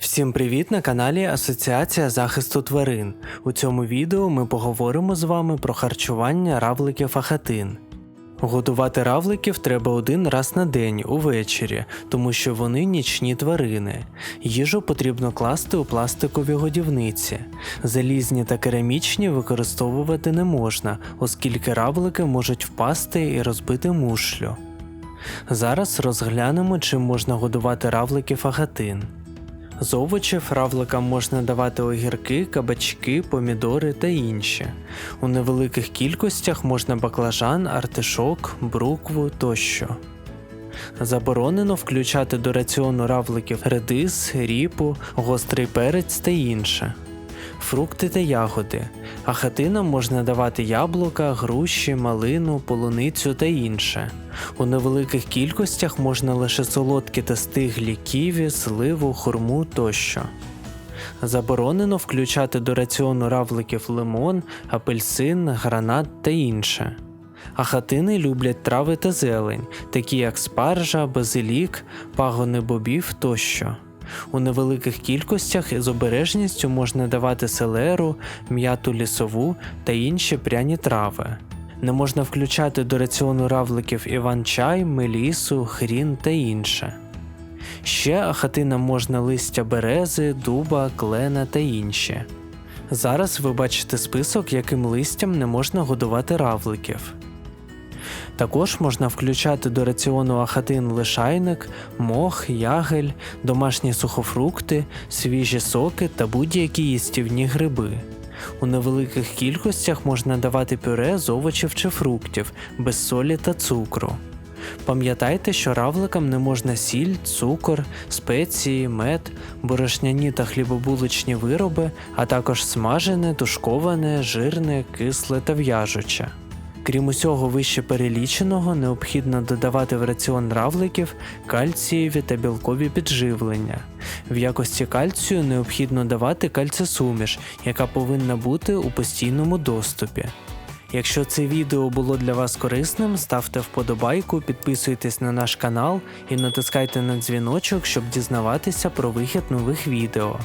Всім привіт на каналі Асоціація захисту тварин. У цьому відео ми поговоримо з вами про харчування равликів ахатин. Годувати равликів треба один раз на день увечері, тому що вони нічні тварини. Їжу потрібно класти у пластикові годівниці. Залізні та керамічні використовувати не можна, оскільки равлики можуть впасти і розбити мушлю. Зараз розглянемо, чим можна годувати равликів агатин. З овочів равликам можна давати огірки, кабачки, помідори та інші. У невеликих кількостях можна баклажан, артишок, брукву тощо. Заборонено включати до раціону равликів редис, ріпу, гострий перець та інше. Фрукти та ягоди. А хатинам можна давати яблука, груші, малину, полуницю та інше. У невеликих кількостях можна лише солодкі та стиглі ківі, сливу, хурму тощо. Заборонено включати до раціону равликів лимон, апельсин, гранат та інше. А хатини люблять трави та зелень, такі як спаржа, базилік, пагони бобів тощо. У невеликих кількостях з обережністю можна давати селеру, м'яту лісову та інші пряні трави. Не можна включати до раціону равликів іван-чай, мелісу, хрін та інше. Ще ахатинам можна листя берези, дуба, клена та інші. Зараз ви бачите список, яким листям не можна годувати равликів. Також можна включати до раціону ахатин лишайник, мох, ягель, домашні сухофрукти, свіжі соки та будь-які їстівні гриби. У невеликих кількостях можна давати пюре з овочів чи фруктів без солі та цукру. Пам'ятайте, що равликам не можна сіль, цукор, спеції, мед, борошняні та хлібобуличні вироби, а також смажене, тушковане, жирне, кисле та в'яжуче. Крім усього вище переліченого, необхідно додавати в раціон равликів кальцієві та білкові підживлення. В якості кальцію необхідно давати кальцисуміш, яка повинна бути у постійному доступі. Якщо це відео було для вас корисним, ставте вподобайку, підписуйтесь на наш канал і натискайте на дзвіночок, щоб дізнаватися про вихід нових відео.